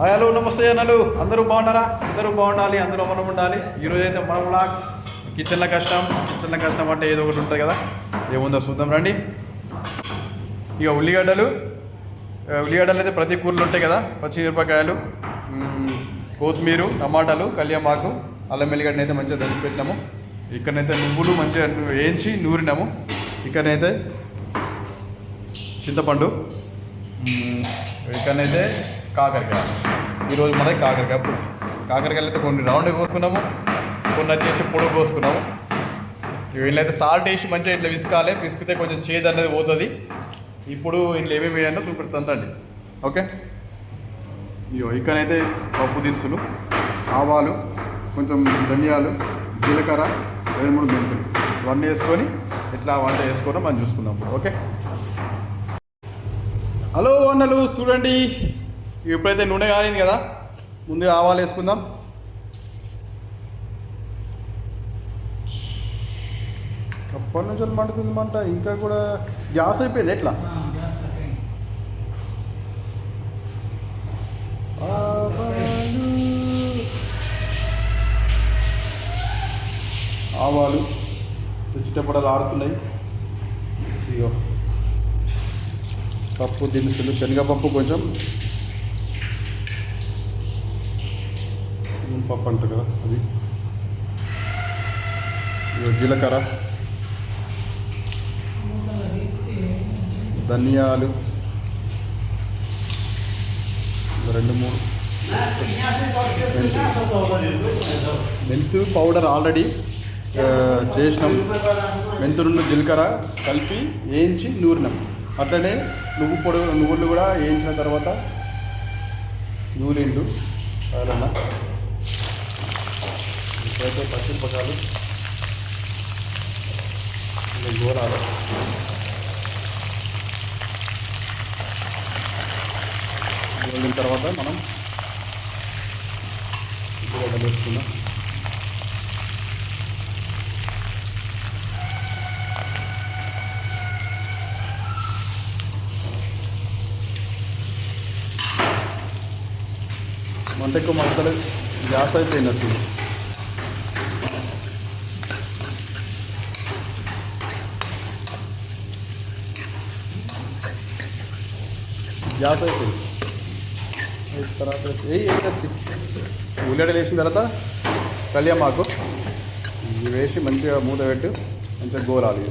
Hello నమస్తే అన్నలు అందరూ బాగున్నారా? అందరూ బాగుండాలి అందరూ మనం ఉండాలి. ఈరోజు అయితే మనం బ్లాగ్స్ కిచెన్లో కష్టం కిచెన్లో కష్టం అంటే ఏదో ఒకటి ఉంటుంది కదా? ఏముందో చూద్దాం రండి. ఇక ఉల్లిగడ్డలు. ఉల్లిగడ్డలు అయితే ప్రతి కూరలు ఉంటాయి కదా? పచ్చిమిరపకాయలు కొత్తిమీర టమాటాలు కళ్యామాకు అల్లం వెల్లిగడ్డని అయితే మంచిగా దంచి పెట్టినాము. ఇక్కడనైతే నువ్వులు మంచిగా వేయించి నూరినాము. ఇక్కడనైతే చింతపండు ఇక్కడనైతే కాకరకాయ. ఈరోజు మనకి కాకరకాయ పులుసు. కాకరకాయలు అయితే కొన్ని రౌండ్ కోసుకున్నాము కొన్ని వచ్చేసి పొడుగు కోసుకున్నాము. వీళ్ళైతే సాల్ట్ వేసి మంచిగా ఇట్లా విసుకాలి విసికితే కొంచెం చేదు అనేది పోతుంది. ఇప్పుడు ఇంట్లో ఏమేమి వేయాలో చూపెడుతుందండి రండి. ఓకే? ఇయో ఇక్కడైతే పప్పు దినుసులు ఆవాలు కొంచెం ధనియాలు జీలకర్ర రెండు మూడు మెంతులు. ఇవన్నీ వేసుకొని ఇట్లా వంట వేసుకోవడం మనం చూసుకుందాం ఇప్పుడు. ఓకే? హలో అన్నలు చూడండి. ఇప్పుడైతే నూనె కాలింది కదా ముందు ఆవాలు వేసుకుందాం. అప్పటి నుంచి మండుతుంది మంట ఇంకా కూడా గ్యాస్ అయిపోయింది ఎట్లా? ఆవాలు. ఆవాలు. చిట్టపడలు ఆడుతున్నాయి ఇగో పప్పు దినుసులు శనగపప్పు కొంచెం. పప్పు అంటారు కదా అది. ఇగో జీలకర్ర ధనియాలు రెండు మూడు. మెంతు పౌడర్ ఆల్రెడీ చేసినాం. మెంతు రెండు జీలకర్ర కలిపి వేయించి నూరినాం. అట్లనే నువ్వు పొడి నువ్వులు కూడా వేయించిన తర్వాత నూరిండు. అలా ఇప్పుడైతే పచ్చిమిరపకాయలు గోరాలు. వండిన తర్వాత మనం ఉల్లిగడ్డలు వేసుకుందాం. మంట ఎక్కువ మంటలు గ్యాస్ అయిపోయినట్టు. గ్యాస్ అయిపోయింది. తర్వాత ఉల్లిగడ్డలు వేసిన తర్వాత కళ్యామాకు ఇవి వేసి మంచిగా మూత పెట్టి మంచిగా గోలాలి.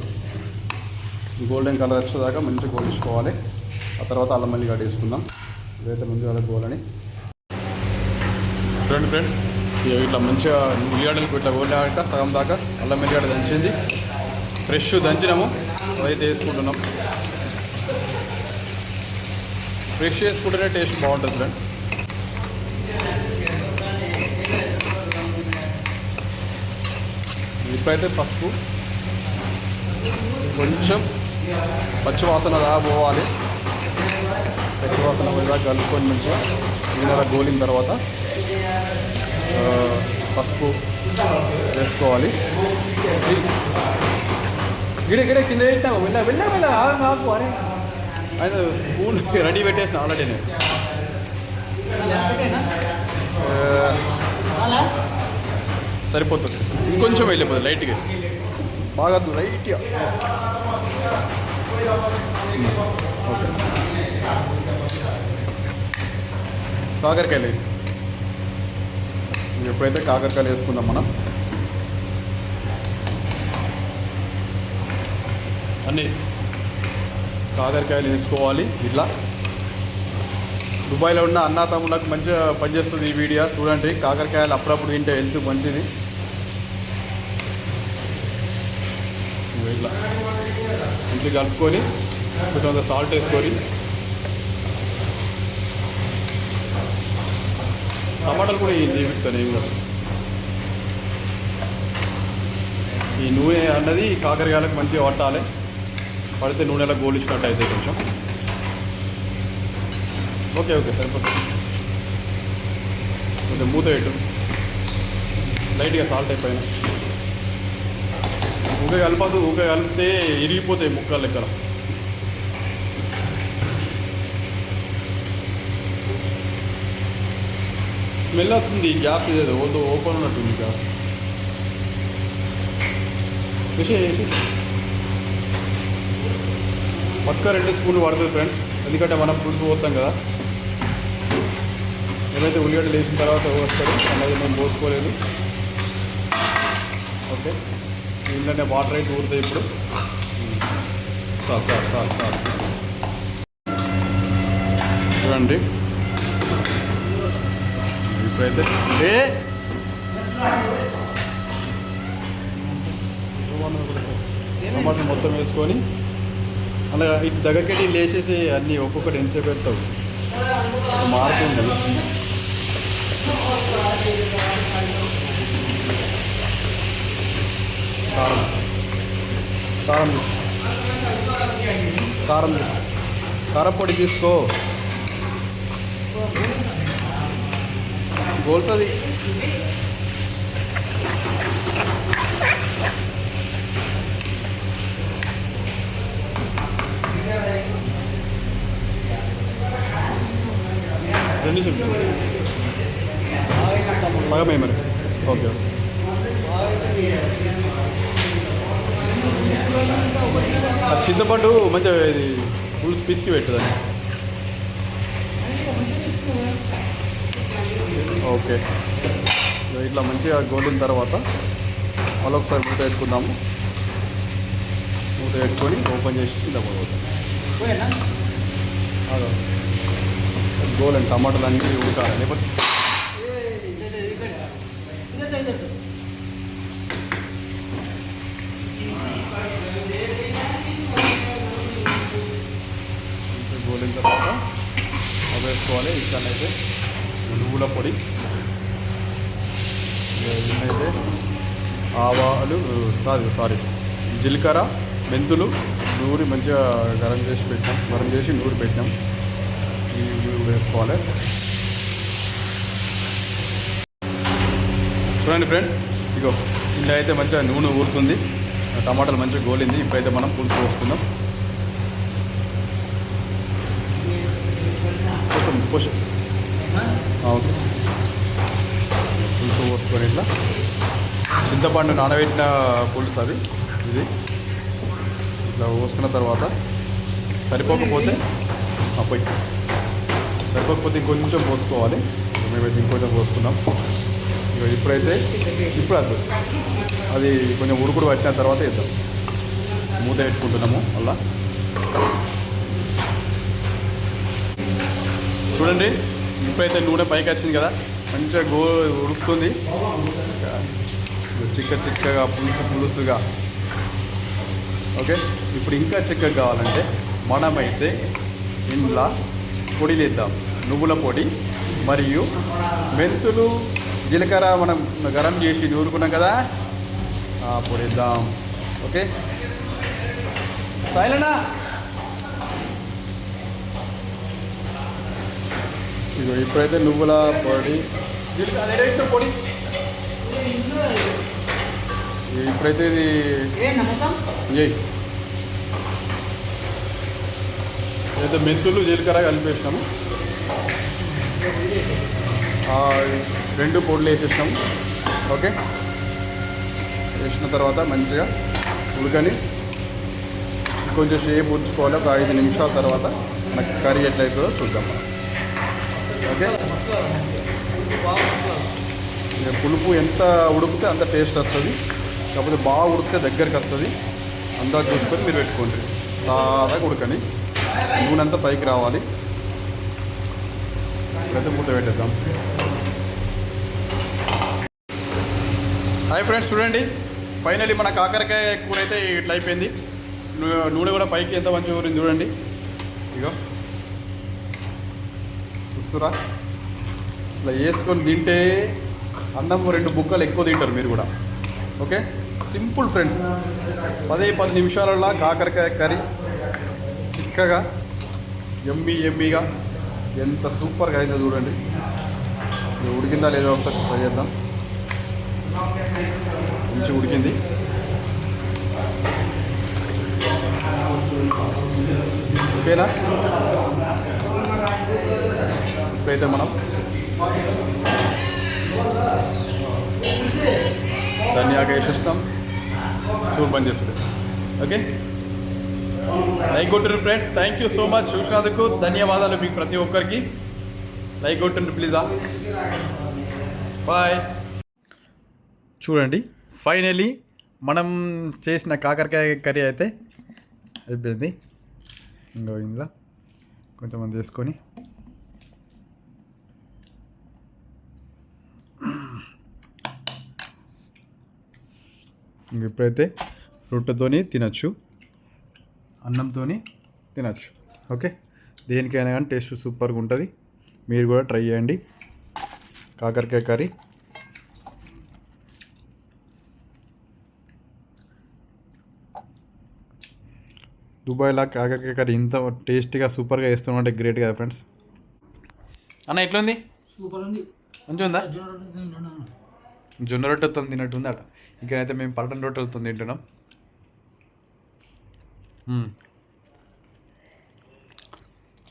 గోల్డెన్ కలర్ వచ్చేదాకా మంచిగా గోలించుకోవాలి. ఆ తర్వాత అల్లం మల్లిగడ్డ వేసుకుందాం ఇదైతే ముందుగా గోలని. చూడండి ఫ్రెండ్స్ ఇట్లా మంచిగా ఉల్లిగడ్డలు ఇట్లా గోలాక సగం దాకా అల్లం మల్లిగడ్డ దంచింది. ఫ్రెష్ దంచినాము. అదైతే వేసుకుంటున్నాం. ఫ్రెష్ చేసుకుంటేనే టేస్ట్ బాగుంటుంది ఫ్రెండ్. ఇప్పుడైతే పసుపు. కొంచెం పచ్చివాసన రాబోవాలి. పచ్చివాసన పోయేదా కలుపుకొని మంచిగా నీళ్ళ గోలిన తర్వాత పసుపు వేసుకోవాలి. గిడ గిడ కింద పెట్టాము వెళ్ళా వెళ్ళా వెళ్ళా నాకు అరే. అయితే స్పూన్ రెడీ పెట్టేసిన ఆల్రెడీ నేను. సరిపోతుంది. ఇంకొంచెం వెళ్ళిపోతుంది లైట్గా. బాగా లైట్గా. ఓకే. కాకరకాయలు. ఎప్పుడైతే కాకరకాయలు వేసుకుందాం మనం. అన్నీ. కాకరకాయలు తీసుకోవాలి ఇట్లా. దుబాయ్లో ఉన్న అన్నా తమ్ముళ్ళకి మంచిగా పనిచేస్తుంది ఈ వీడియో చూడండి. కాకరకాయలు అప్పుడప్పుడు తింటే హెల్త్ మంచిది. ఇట్లా. మంచిగా కలుపుకొని కొంచెం సాల్ట్ వేసుకొని. టమాటాలు కూడా ఈ చేపిస్తాను ఏమి కాదు. ఈ నూనె అన్నది కాకరకాయలకు మంచిగా పట్టాలి. పడితే నూనెలా గోలిచ్చినట్టు అయితే కొంచెం. ఓకే ఓకే సరిపోతుంది. కొంచెం మూత పెట్టు. లైట్గా సాల్ట్ అయిపోయినా. ఊక కలపదు ఊక కలిపితే ఇరిగిపోతాయి ముక్కలు లెక్కల. స్మెల్ వస్తుంది గ్యాస్ ఇదేదో ఓతో ఓపెన్ ఉన్నట్టుంది గ్యాస్. విషయం పక్క రెండు స్పూన్లు పడుతుంది ఫ్రెండ్స్. ఎందుకంటే మనం పులుసు పోతాం కదా. ఏమైతే ఉల్లిగడ్డలు వేసిన తర్వాత వస్తారు అనేది మేము పోసుకోలేదు. ఓకే. దీంట్లోనే వాటర్ అయితే ఊరుతాయి ఇప్పుడు. సార్ సార్ సార్ సార్ చూడండి. ఇప్పుడైతే ఏ? టమాటా మొత్తం వేసుకొని అలా ఇటు దగ్గరికి లేచేసి అన్నీ ఒక్కొక్కటి ఎంచే పెడతావు. మారుతుంది కారం. కారం తీసుకో. కారం తీసుకో. కారం తీసుకో. గోల్తుంది. రెండు నిమిషం బాగా మేమరి ఓకే చింతపండు మంచిగా ఇది పులుసు పిసికి పెట్టుదని ఓకే. ఇట్లా మంచిగా గోలిన తర్వాత మళ్ళీ ఒకసారి మూత పెట్టుకుందాము. మూత పెట్టుకొని ఓపెన్ చేసి చింతపండు గోలండి టమాటాలు అన్నీ ఉడకాలి. లేకపోతే గోలిన తర్వాత అవి వేసుకోవాలి అయితే నువ్వుల పొడి అయితే ఆవాలు కాదు సారీ జీలకర్ర మెంతులు నూరి మంచిగా గరం చేసి పెట్టాం. గరం చేసి నూరి పెట్టాం. ఇవి వేసుకోవాలి. చూడండి ఫ్రెండ్స్ ఇగో ఇలా అయితే మంచిగా నూనె ఊరుతుంది. టమాటాలు మంచిగా గోలింది. ఇప్పుడైతే మనం పులుసు వేసుకుందాం కొంచెం పోషం ఓకే. పులుసు పోసుకొని ఇట్లా. చింతపండు నానబెట్టిన పులుసు అది ఇది. ఇట్లా పోసుకున్న తర్వాత సరిపోకపోతే పోయి. సరిపోకపోతే ఇంకొంచెం పోసుకోవాలి. మేమైతే ఇంకొంచెం పోసుకున్నాం. ఇక ఇప్పుడైతే ఇప్పుడు అది అది కొంచెం ఉడుకుడు పట్టిన తర్వాత వేద్దాం. మూత పెట్టుకుంటున్నాము అలా చూడండి ఇప్పుడైతే నూనె పైకి వచ్చింది కదా మంచిగా గో ఉడుకుతుంది. చిక్క చిక్కగా పులుసు పులుసుగా. ఓకే? ఇప్పుడు ఇంకా చిక్కగా కావాలంటే మనమైతే ఇంట్లో పొడి వేద్దాం నువ్వుల పొడి మరియు మెంతులు జీలకర్ర మనం గరం చేసి నూరుకున్నాం కదా. ఆ పొడి వేద్దాం ఓకే? సాయిలనా ఇదిగో ఇప్పుడైతే నువ్వుల పొడి. పొడి. ఇప్పుడైతే ఇది అయితే మెంతులు జీలకర్ర కలిపేసినాము రెండు పొడులు వేసేసినాము. ఓకే? వేసిన తర్వాత మంచిగా ఉడకని కొంచెం సేపు ఉంచుకోవాలి. ఒక ఐదు నిమిషాల తర్వాత మనకి కర్రీ ఎట్లయితుందో చూద్దాం. ఓకే? పులుపు ఎంత ఉడికితే అంత టేస్ట్ వస్తుంది. కాకపోతే బాగా ఉడికితే దగ్గరికి వస్తుంది. అందా చూసుకొని మీరు పెట్టుకోండి. సాదాగా ఉడకని. నూనె అంతా పైకి రావాలి. ఇప్పుడైతే మూత పెట్టేద్దాం. హాయ్ ఫ్రెండ్స్ చూడండి. ఫైనలీ మన కాకరకాయ కూర అయితే ఇట్లా అయిపోయింది. నూనె కూడా పైకి ఎంత మంచిగా ఊరింది చూడండి. ఇగో. చూస్తురా? ఇట్లా వేసుకొని తింటే అన్నం రెండు బుక్కలు ఎక్కువ తింటారు మీరు కూడా. ఓకే? Simple friends. పదే పది నిమిషాలలో కాకరకాయ కర్రీ. చక్కగా ఎమ్మి ఎమ్మిగా ఎంత సూపర్గా అయిందో చూడండి. ఇది ఉడికిందా లేదో ఒకసారి ట్రై చేద్దాం. మంచిగా ఉడికింది. ఓకేనా? ఇప్పుడైతే మనం దాన్ని ఆక వేసేస్తాం. స్టూల్ బంద్ చేసుకుంటాం okay? Like కొట్టుండ్రు friends thank you so much చూసినందుకు ధన్యవాదాలు మీకు ప్రతి ఒక్కరికి. లైక్ కొట్టుండ్రు ప్లీజా బాయ్ చూడండి ఫైనలీ మనం చేసిన కాకరకాయ కర్రీ అయితే అయిపోయింది. ఇంకా ఇందులో కొంచెం చేసుకొని ఇంక ఇప్పుడైతే రొట్టెతోని తినచ్చు. అన్నంతో తినచ్చు. ఓకే? దేనికైనా కానీ టేస్ట్ సూపర్గా ఉంటుంది. మీరు కూడా ట్రై చేయండి. కాకరకాయ కర్రీ. దుబాయ్లో కాకరకాయ కర్రీ ఇంత టేస్టీగా సూపర్గా వేస్తామంటే గ్రేట్ కదా ఫ్రెండ్స్ అన్న ఎట్లుంది? సూపర్ ఉంది మంచిగా ఉందా? జొన్న రొట్టెతో తిన్నట్టుంది అట ఇక్కడైతే మేము పలటన్ రొట్టెలతో తింటున్నాం.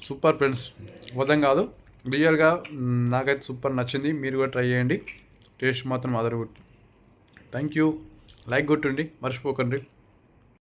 సూపర్ ఫ్రెండ్స్ వదం కాదు. రియల్గా నాకైతే సూపర్ నచ్చింది. మీరు కూడా ట్రై చేయండి. టేస్ట్ మాత్రం అదరగొట్టు. థ్యాంక్ యూ లైక్ కొట్టండి. మర్చిపోకండి.